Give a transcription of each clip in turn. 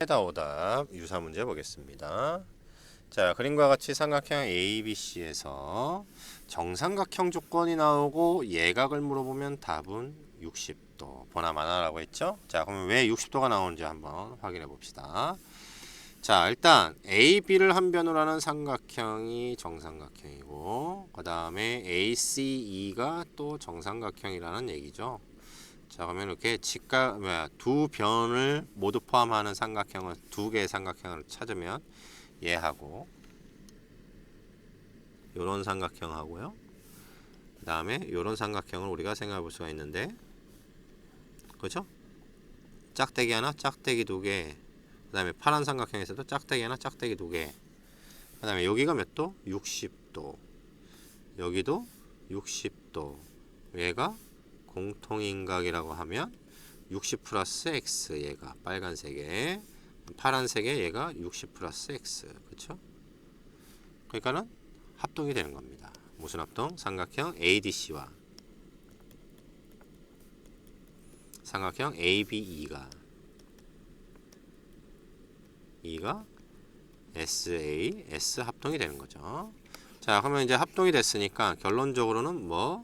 해다 오답 유사 문제 보겠습니다. 자, 그림과 같이 삼각형 ABC에서 정삼각형 조건이 나오고 예각을 물어보면 답은 60도. 보나 마나라고 했죠? 자, 그러면 왜 60도가 나오는지 한번 확인해 봅시다. 자, 일단 AB를 한 변으로 하는 삼각형이 정삼각형이고 그 다음에 ACE가 또 정삼각형이라는 얘기죠. 자, 그러면 이렇게 직각 뭐야 두 변을 모두 포함하는 삼각형을 두 개의 삼각형을 찾으면 얘하고 요런 삼각형하고요. 그 다음에 요런 삼각형을 우리가 생각해 볼 수가 있는데 그렇죠? 짝대기 하나, 짝대기 두 개. 그 다음에 파란 삼각형에서도 짝대기 하나, 짝대기 두 개. 그 다음에 여기가 몇 도? 60도. 여기도 60도. 얘가 공통인각이라고 하면 60 플러스 x 얘가 빨간색에 파란색에 얘가 60 플러스 x 그렇죠? 그러니까는 합동이 되는 겁니다. 무슨 합동? 삼각형 ADC와 삼각형 ABE가 E가 SA, S 합동이 되는 거죠. 자, 그러면 이제 합동이 됐으니까 결론적으로는 뭐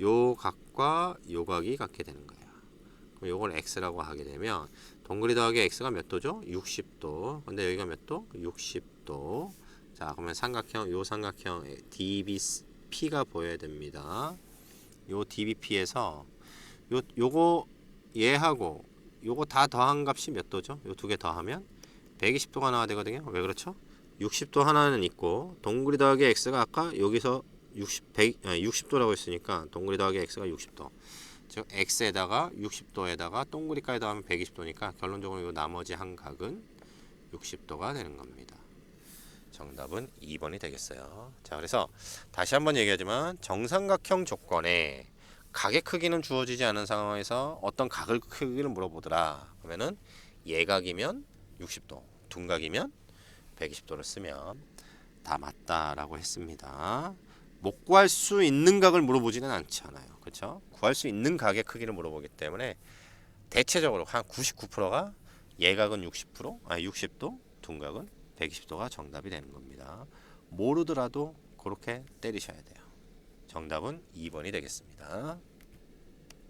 요 각과 요 각이 같게 되는 거예요. 그럼 요걸 x라고 하게 되면 동그리 더하기 x가 몇 도죠? 60도. 근데 여기가 몇 도? 60도. 자, 그러면 삼각형 요 삼각형 DBP가 보여야 됩니다. 요 DBP에서 요 요거 얘하고 요거 다 더한 값이 몇 도죠? 요 두 개 더하면 120도가 나와야 되거든요. 왜 그렇죠? 60도 하나는 있고 동그리 더하기 x가 아까 여기서 60, 100, 아니, 60도라고 했으니까 동그리 더하기 x가 60도. 즉 x에다가 60도에다가 동그리까지 더하면 120도니까 결론적으로 이 나머지 한 각은 60도가 되는 겁니다. 정답은 2번이 되겠어요. 자, 그래서 다시 한번 얘기하지만 정삼각형 조건에 각의 크기는 주어지지 않은 상황에서 어떤 각을 크기를 물어보더라. 그러면은 예각이면 60도, 둔각이면 120도를 쓰면 다 맞다라고 했습니다. 못 구할 수 있는 각을 물어보지는 않잖아요. 그렇죠? 구할 수 있는 각의 크기를 물어보기 때문에 대체적으로 한 99%가 예각은 60%, 아니 60도, 둔각은 120도가 정답이 되는 겁니다. 모르더라도 그렇게 때리셔야 돼요. 정답은 2번이 되겠습니다.